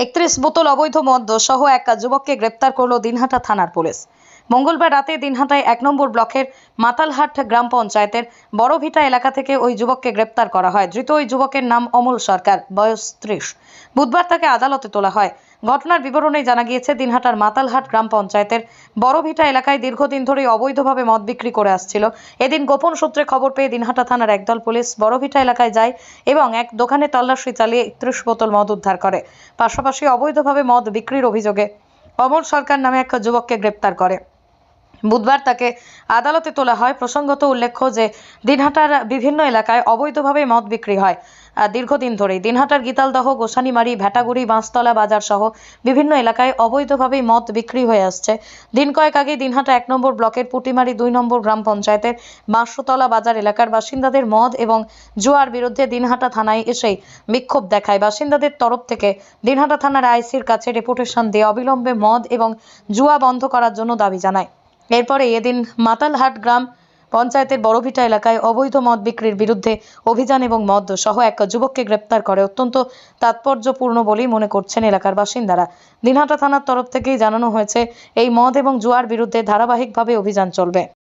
একত্রিশ বোতল অবৈধ মদ সহ এক যুবককে গ্রেপ্তার করল দিনহাটা থানার পুলিশ। মঙ্গলবার রাতে দিনহাটায় এক নম্বর ব্লকের মাতালহাট গ্রাম পঞ্চায়েতের বড়ভিটা এলাকা থেকে ওই যুবককে গ্রেপ্তার করা হয়। ধৃত ওই যুবকের নাম অমল সরকার, বয়স ত্রিশ। বুধবার তাকে আদালতে তোলা হয়। ঘটনার বিবরণে জানা গিয়েছে, দিনহাটার মাতালহাট গ্রাম পঞ্চায়েতের বড়ভিটা এলাকায় দীর্ঘদিন ধরে অবৈধভাবে মদ বিক্রি করে আসছিল। এদিন গোপন সূত্রে খবর পেয়ে দিনহাটা থানার একদল পুলিশ বড়ভিটা এলাকায় যায় এবং এক দোকানে তল্লাশি চালিয়ে একত্রিশ বোতল মদ উদ্ধার করে। পাশাপাশি অবৈধভাবে মদ বিক্রির অভিযোগে অমল সরকার নামে এক যুবককে গ্রেপ্তার করে। বুধবার তাকে আদালতে তোলা হয়। প্রসঙ্গত উল্লেখ্য যে, দিনহাটার বিভিন্ন এলাকায় অবৈধভাবে মদ বিক্রি হয়। দীর্ঘদিন ধরেই দিনহাটার গীতালদহ, গোসানিমারি, ভেটাগুড়ি, বাঁশতলা বাজার সহ বিভিন্ন এলাকায় অবৈধভাবে মদ বিক্রি হয়ে আসছে। দিন কয়েক আগে দিনহাটা এক নম্বর ব্লকের পুটিমারি দুই নম্বর গ্রাম পঞ্চায়েতের বাঁশতলা বাজার এলাকার বাসিন্দাদের মদ এবং জুয়ার বিরুদ্ধে দিনহাটা থানায় এসেই বিক্ষোভ দেখায়। বাসিন্দাদের তরফ থেকে দিনহাটা থানার আইসির কাছে ডেপুটেশন দিয়ে অবিলম্বে মদ এবং জুয়া বন্ধ করার জন্য দাবি জানায়। এরপরে এদিন মাতালহাট গ্রাম পঞ্চায়েতের বড়ভিটা এলাকায় অবৈধ মদ বিক্রির বিরুদ্ধে অভিযান এবং মদ সহ এক যুবককে গ্রেপ্তার করে। অত্যন্ত তাৎপর্যপূর্ণ বলেই মনে করছেন এলাকার বাসিন্দারা। দিনহাটা থানার তরফ থেকেই জানানো হয়েছে, এই মদ এবং জুয়ার বিরুদ্ধে ধারাবাহিকভাবে অভিযান চলবে।